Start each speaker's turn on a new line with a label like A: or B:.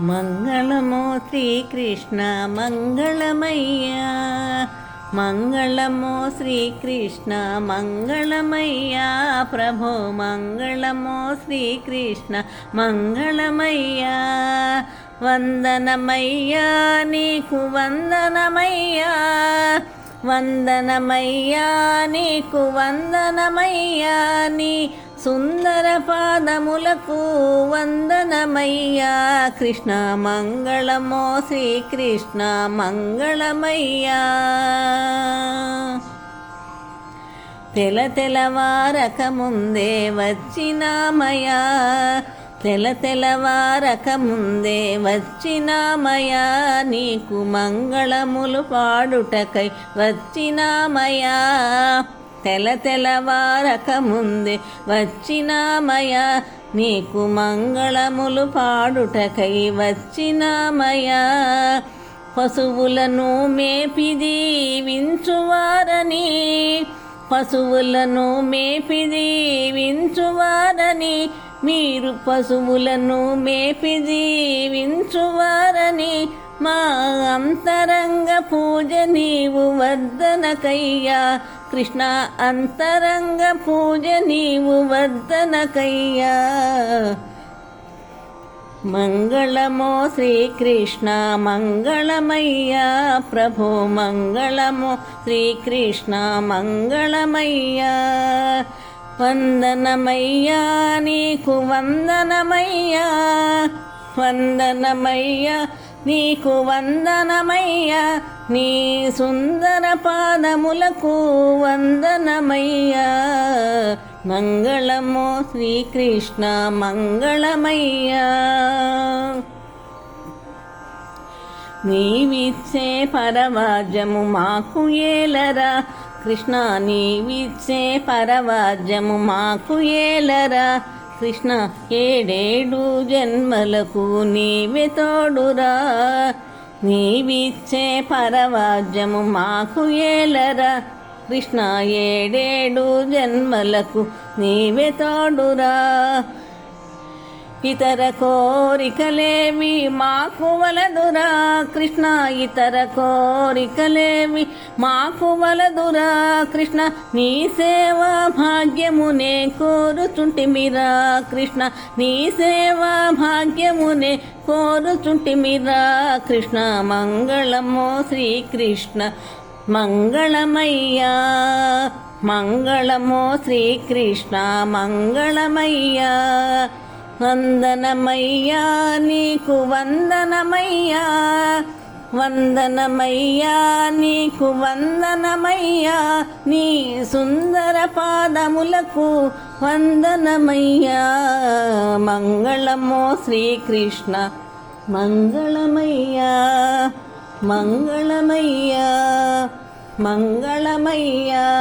A: మంగళమో శ్రీకృష్ణ మంగళమయ్యా. మంగళమో శ్రీకృష్ణ మంగళమయ్యా. ప్రభో మంగళమో శ్రీకృష్ణ మంగళమయ్యా. వందనమయ్యా నీకు వందనమయ్యా. వందనమయ్యా నీకు వందనమయ్యా నీ సుందర పాదములకు వందనమయ్యా. కృష్ణ మంగళమో శ్రీకృష్ణ మంగళమయ్యా. తెల వారక ముందే వచ్చినామయా తెల తెలవారక ముందే వచ్చినామయా నీకు మంగళములు పాడుటకై వచ్చినామయా. తెల తెలవారక ముందే వచ్చినామయా నీకు మంగళములు పాడుటకై వచ్చినామయా. పశువులను మేపి దీవించువారని పశువులను మేపి దీవించువారని మీరు పశువులను మేపి జీవించువారని మా అంతరంగ పూజ నీవు వర్ధనకయ్యా. కృష్ణ అంతరంగ పూజ నీవు వర్ధనకయ్యా. మంగళమో శ్రీకృష్ణ మంగళమయ్యా ప్రభు మంగళమో శ్రీకృష్ణ మంగళమయ్యా. వందనమయ్యా నీకు వందనమయ్యా. వందనమయ్యా నీకు వందనమయ్యా. నీ సుందర పాదములకు వందనమయ్యా. మంగళము శ్రీకృష్ణ మంగళమయ్యా. నీవిచ్చే పరవాజ్యము మాకు ఏలరా. కృష్ణ నీవిచ్చే పరవాజ్యము మాకు ఏలరా. కృష్ణ ఏడేడు జన్మలకు నీవే తోడురా. నీవిచ్చే పరవాజ్యము మాకు ఏలరా. కృష్ణ ఏడేడు జన్మలకు నీవే తోడురా. ఇతర కోరికలేమి మాకు వలదురా కృష్ణ ఇతర కోరికలేమి మాకు వలదురా కృష్ణ. నీ సేవా భాగ్యమునే కోరుచుంటిమిరా కృష్ణ. నీ సేవా భాగ్యమునే కోరుచుంటిమిరా కృష్ణ. మంగళమో శ్రీకృష్ణ. మంగళమయ్యా మంగళమో శ్రీకృష్ణ. మంగళమయ్యా. వందనమయ్యా నీకు వందనమయ్యా. వందనమయ్యా నీకు వందనమయ్యా. నీ సుందర పాదములకు వందనమయ్యా. మంగళమో శ్రీకృష్ణ మంగళమయ్యా. మంగళమయ్యా మంగళమయ్యా.